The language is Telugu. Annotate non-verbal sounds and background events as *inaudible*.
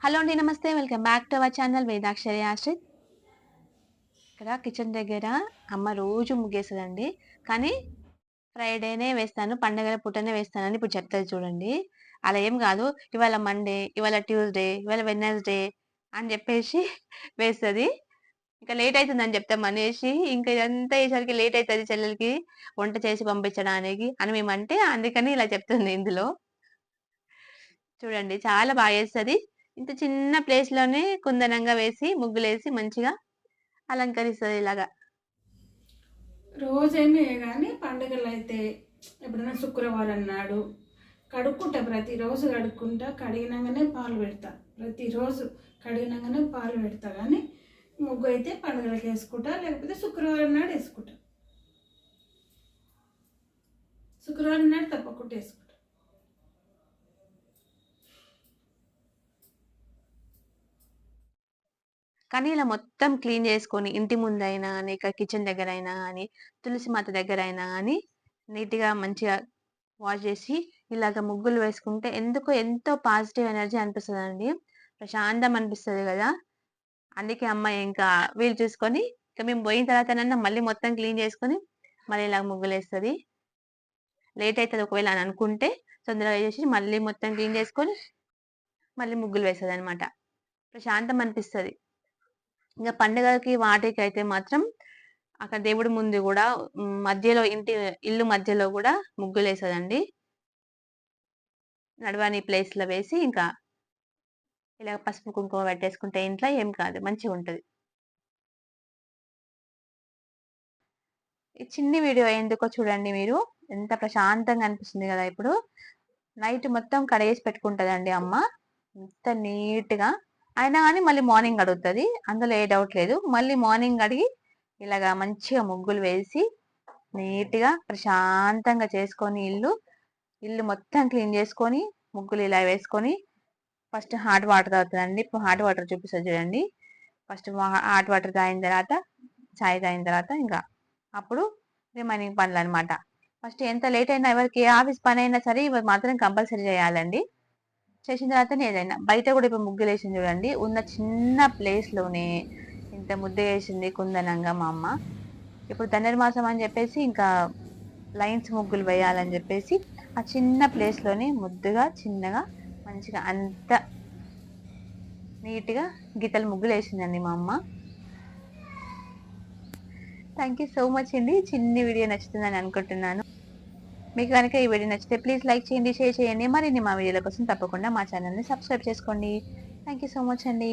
హలో అండి నమస్తే. Welcome back to our channel Vedakshari Ashrith ఇక్కడ కిచెన్ దగ్గర అమ్మ రోజు ముగ్గేస్తుందండి. కానీ ఫ్రైడేనే వేస్తాను పండగల పూటనే వేస్తానని ఇప్పుడు చెప్తుంది చూడండి. అలా ఏం కాదు ఇవాళ మండే ఇవాళ ట్యూస్డే ఇవాళ వెన్నెస్డే అని చెప్పేసి *laughs* వేస్తుంది. ఇంకా లేట్ అవుతుందని చెప్తాం అనేసి ఇంకా ఇదంతా అయ్యేసరికి లేట్ అవుతుంది చెల్లెలకి వంట చేసి పంపించడానికి అని మేమంటే అందుకని ఇలా చెప్తుంది ఇందులో. చూడండి చాలా బాగా చేస్తుంది. ఇంత చిన్న ప్లేస్లోనే కుందనంగా వేసి ముగ్గులేసి మంచిగా అలంకరిస్తుంది ఇలాగా. రోజేమే కానీ పండుగలు అయితే ఎప్పుడైనా శుక్రవారం నాడు కడుక్కుంటా ప్రతిరోజు కడుక్కుంటా కడిగినాకనే పాలు పెడతా. ప్రతిరోజు కడిగినాకనే పాలు పెడతా కానీ ముగ్గు అయితే పండుగలకు వేసుకుంటా లేకపోతే శుక్రవారం నాడు వేసుకుంటా. శుక్రవారం నాడు తప్పకుండా వేసుకుంటా. కానీ ఇలా మొత్తం క్లీన్ చేసుకొని ఇంటి ముందైనా అని ఇక కిచెన్ దగ్గర అయినా అని తులసి మాత దగ్గర అయినా అని నీట్గా మంచిగా వాష్ చేసి ఇలాగ ముగ్గులు వేసుకుంటే ఎందుకో ఎంతో పాజిటివ్ ఎనర్జీ అనిపిస్తుంది అండి ప్రశాంతం అనిపిస్తుంది కదా! అందుకే అమ్మాయి ఇంకా వీలు చూసుకొని ఇంకా మేము పోయిన తర్వాతనన్నా మళ్ళీ మొత్తం క్లీన్ చేసుకొని మళ్ళీ ఇలా ముగ్గులు వేస్తుంది. లేట్ అవుతుంది ఒకవేళ అని అనుకుంటే తొందరగా చేసి మళ్ళీ మొత్తం క్లీన్ చేసుకొని మళ్ళీ ముగ్గులు వేస్తుంది అనమాట ప్రశాంతం అనిపిస్తుంది. ఇంకా పండుగలకి వాటికి అయితే మాత్రం అక్కడ దేవుడి ముందు కూడా మధ్యలో ఇంటి ఇల్లు మధ్యలో కూడా ముగ్గులు వేసేదండి నడవని ప్లేస్లో వేసి ఇంకా ఇలా పసుపు కుంకుమ పెట్టేసుకుంటే ఇంట్లో ఏం కాదు మంచిగా ఉంటుంది. ఈ చిన్ని వీడియో ఎందుకో చూడండి మీరు. ఎంత ప్రశాంతంగా అనిపిస్తుంది కదా ఇప్పుడు. నైట్ మొత్తం కడగేసి పెట్టుకుంటదండి అమ్మ. ఎంత నీట్గా అయినా కానీ మళ్ళీ మార్నింగ్ అడుగుతుంది. అందులో ఏ డౌట్ లేదు. మళ్ళీ మార్నింగ్ అడిగి ఇలాగా మంచిగా ముగ్గులు వేసి నీట్గా ప్రశాంతంగా చేసుకొని ఇల్లు ఇల్లు మొత్తం క్లీన్ చేసుకొని ముగ్గులు ఇలా వేసుకొని ఫస్ట్ హాట్ వాటర్ తాగుతుందండి ఇప్పుడు హాట్ వాటర్ చూపిస్తుంది చూడండి. ఫస్ట్ హాట్ వాటర్ తాగిన తర్వాత చాయ్ తాగిన తర్వాత ఇంకా అప్పుడు రిమైనింగ్ పనులు అనమాట ఫస్ట్ ఎంత లేట్ అయినా ఎవరికి ఏ ఆఫీస్ పని అయినా సరే ఇవి మాత్రం కంపల్సరీ చేయాలండి. చేసిన తర్వాత ఏదైనా బయట కూడా ఇప్పుడు ముగ్గులు వేసింది చూడండి. ఉన్న చిన్న ప్లేస్లోనే ఇంత ముద్ద వేసింది కుందనంగా మా అమ్మ. ఇప్పుడు ధనుర్మాసం అని చెప్పేసి ఇంకా లైన్స్ ముగ్గులు వేయాలని చెప్పేసి ఆ చిన్న ప్లేస్లోనే ముద్దుగా చిన్నగా మంచిగా అంత నీట్గా గీతలు ముగ్గులు వేసిందండి మా అమ్మ. థ్యాంక్ యూ సో మచ్ అండి. చిన్ని వీడియో నచ్చుతుందని అనుకుంటున్నాను. మీకు కనుక ఈ వీడియో నచ్చితే ప్లీజ్ లైక్ చేయండి షేర్ చేయండి. మరిన్ని మా వీడియోల కోసం తప్పకుండా మా ఛానల్ని సబ్స్క్రైబ్ చేసుకోండి. థ్యాంక్ యూ సో మచ్ అండి.